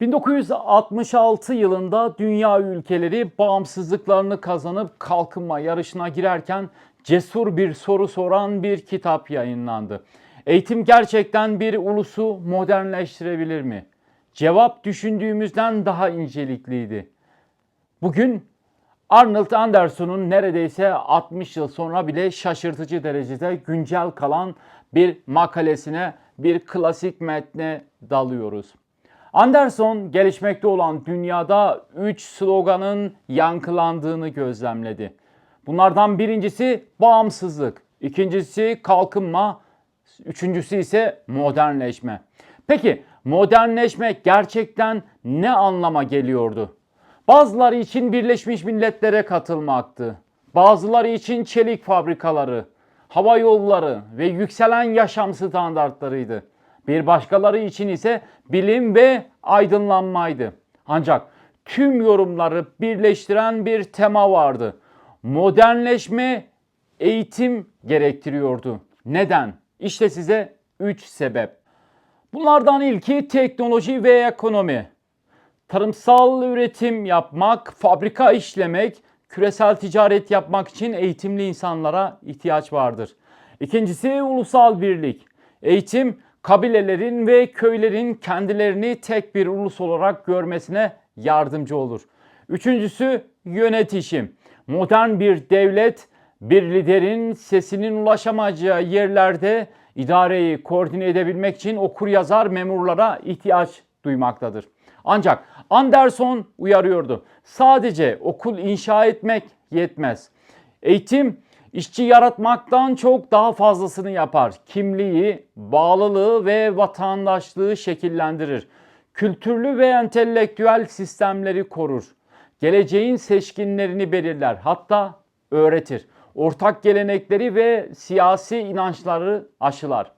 1966 yılında dünya ülkeleri bağımsızlıklarını kazanıp kalkınma yarışına girerken cesur bir soru soran bir kitap yayınlandı. Eğitim gerçekten bir ulusu modernleştirebilir mi? Cevap düşündüğümüzden daha incelikliydi. Bugün Arnold Anderson'un neredeyse 60 yıl sonra bile şaşırtıcı derecede güncel kalan bir makalesine, bir klasik metne dalıyoruz. Anderson gelişmekte olan dünyada 3 sloganın yankılandığını gözlemledi. Bunlardan birincisi bağımsızlık, ikincisi kalkınma, üçüncüsü ise modernleşme. Peki modernleşme gerçekten ne anlama geliyordu? Bazıları için Birleşmiş Milletler'e katılmaktı. Bazıları için çelik fabrikaları, hava yolları ve yükselen yaşam standartlarıydı. Bir başkaları için ise bilim ve aydınlanmaydı. Ancak tüm yorumları birleştiren bir tema vardı. Modernleşme eğitim gerektiriyordu. Neden? İşte size 3 sebep. Bunlardan ilki teknoloji ve ekonomi. Tarımsal üretim yapmak, fabrika işlemek, küresel ticaret yapmak için eğitimli insanlara ihtiyaç vardır. İkincisi ulusal birlik. Eğitim kabilelerin ve köylerin kendilerini tek bir ulus olarak görmesine yardımcı olur. Üçüncüsü yönetişim. Modern bir devlet bir liderin sesinin ulaşamayacağı yerlerde idareyi koordine edebilmek için okur yazar memurlara ihtiyaç duymaktadır. Ancak Anderson uyarıyordu. Sadece okul inşa etmek yetmez. Eğitim işçi yaratmaktan çok daha fazlasını yapar. Kimliği, bağlılığı ve vatandaşlığı şekillendirir. Kültürlü ve entelektüel sistemleri korur. Geleceğin seçkinlerini belirler. Hatta öğretir. Ortak gelenekleri ve siyasi inançları aşılar.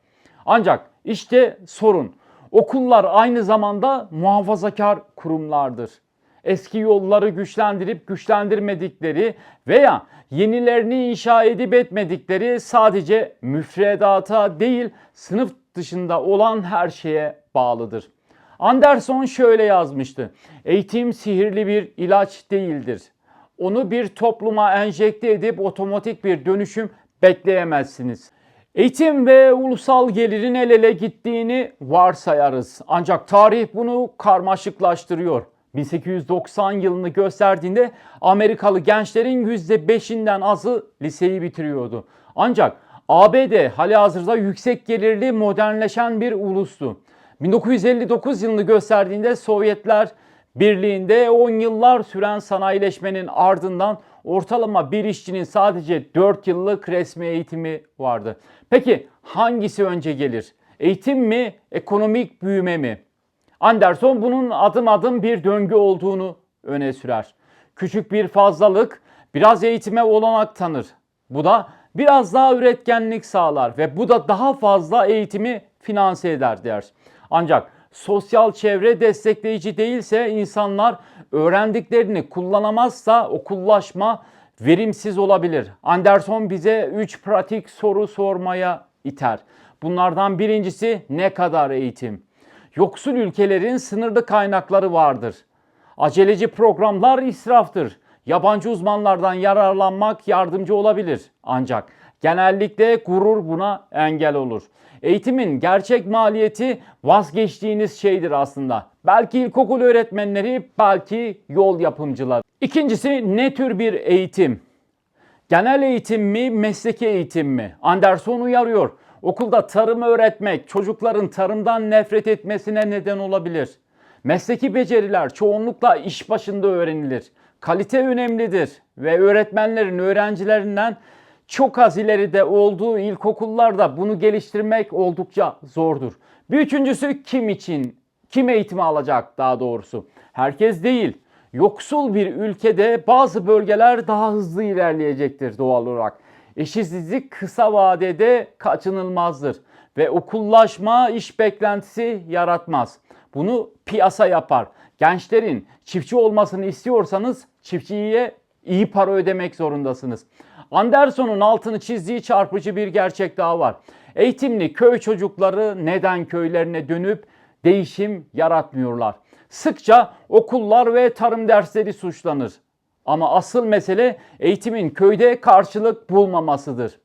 Ancak işte sorun. Okullar aynı zamanda muhafazakar kurumlardır. Eski yolları güçlendirip güçlendirmedikleri veya yenilerini inşa edip etmedikleri sadece müfredata değil sınıf dışında olan her şeye bağlıdır. Anderson şöyle yazmıştı. Eğitim sihirli bir ilaç değildir. Onu bir topluma enjekte edip otomatik bir dönüşüm bekleyemezsiniz. Eğitim ve ulusal gelirin el ele gittiğini varsayarız. Ancak tarih bunu karmaşıklaştırıyor. 1890 yılını gösterdiğinde Amerikalı gençlerin %5'inden azı liseyi bitiriyordu. Ancak ABD hali hazırda yüksek gelirli modernleşen bir ulustu. 1959 yılını gösterdiğinde Sovyetler Birliği'nde 10 yıllar süren sanayileşmenin ardından ortalama bir işçinin sadece 4 yıllık resmi eğitimi vardı. Peki hangisi önce gelir? Eğitim mi, ekonomik büyüme mi? Anderson bunun adım adım bir döngü olduğunu öne sürer. Küçük bir fazlalık biraz eğitime olanak tanır. Bu da biraz daha üretkenlik sağlar ve bu da daha fazla eğitimi finanse eder der. Ancak sosyal çevre destekleyici değilse insanlar öğrendiklerini kullanamazsa okullaşma verimsiz olabilir. Anderson bize 3 pratik soru sormaya iter. Bunlardan birincisi ne kadar eğitim? Yoksul ülkelerin sınırlı kaynakları vardır. Aceleci programlar israftır. Yabancı uzmanlardan yararlanmak yardımcı olabilir. Ancak genellikle gurur buna engel olur. Eğitimin gerçek maliyeti vazgeçtiğiniz şeydir aslında. Belki ilkokul öğretmenleri, belki yol yapımcılar. İkincisi ne tür bir eğitim? Genel eğitim mi, mesleki eğitim mi? Anderson uyarıyor. Okulda tarım öğretmek çocukların tarımdan nefret etmesine neden olabilir. Mesleki beceriler çoğunlukla iş başında öğrenilir. Kalite önemlidir ve öğretmenlerin öğrencilerinden çok az ileride olduğu ilkokullarda bunu geliştirmek oldukça zordur. Bir üçüncüsü kim için? Kim eğitimi alacak daha doğrusu? Herkes değil. Yoksul bir ülkede bazı bölgeler daha hızlı ilerleyecektir doğal olarak. Eşitsizlik kısa vadede kaçınılmazdır ve okullaşma iş beklentisi yaratmaz. Bunu piyasa yapar. Gençlerin çiftçi olmasını istiyorsanız çiftçiye iyi para ödemek zorundasınız. Anderson'un altını çizdiği çarpıcı bir gerçek daha var. Eğitimli köy çocukları neden köylerine dönüp değişim yaratmıyorlar. Sıkça okullar ve tarım dersleri suçlanır. Ama asıl mesele eğitimin köyde karşılık bulmamasıdır.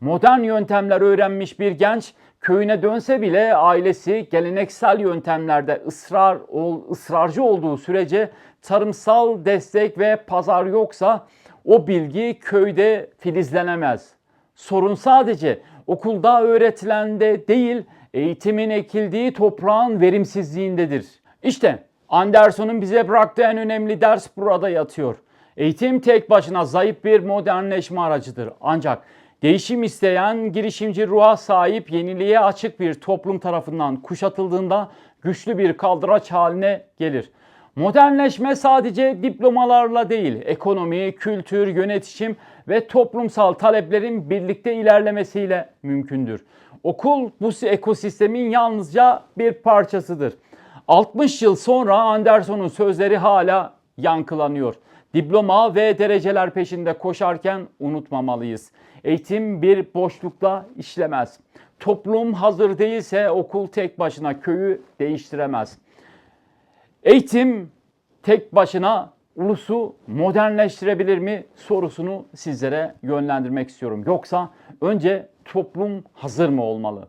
Modern yöntemler öğrenmiş bir genç köyüne dönse bile ailesi geleneksel yöntemlerde ısrar ol, ısrarcı olduğu sürece tarımsal destek ve pazar yoksa o bilgi köyde filizlenemez. Sorun sadece okulda öğretilende değil, eğitimin ekildiği toprağın verimsizliğindedir. İşte Anderson'un bize bıraktığı en önemli ders burada yatıyor. Eğitim tek başına zayıf bir modernleşme aracıdır. Ancak değişim isteyen, girişimci ruha sahip, yeniliğe açık bir toplum tarafından kuşatıldığında güçlü bir kaldıraç haline gelir. Modernleşme sadece diplomalarla değil, ekonomi, kültür, yönetişim ve toplumsal taleplerin birlikte ilerlemesiyle mümkündür. Okul bu ekosistemin yalnızca bir parçasıdır. 60 yıl sonra Anderson'un sözleri hala yankılanıyor. Diploma ve dereceler peşinde koşarken unutmamalıyız. Eğitim bir boşlukla işlemez. Toplum hazır değilse okul tek başına köyü değiştiremez. Eğitim tek başına ulusu modernleştirebilir mi sorusunu sizlere yönlendirmek istiyorum. Yoksa önce toplum hazır mı olmalı?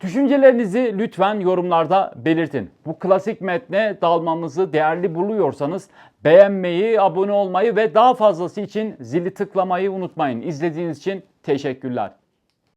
Düşüncelerinizi lütfen yorumlarda belirtin. Bu klasik metne dalmamızı değerli buluyorsanız beğenmeyi, abone olmayı ve daha fazlası için zili tıklamayı unutmayın. İzlediğiniz için teşekkürler.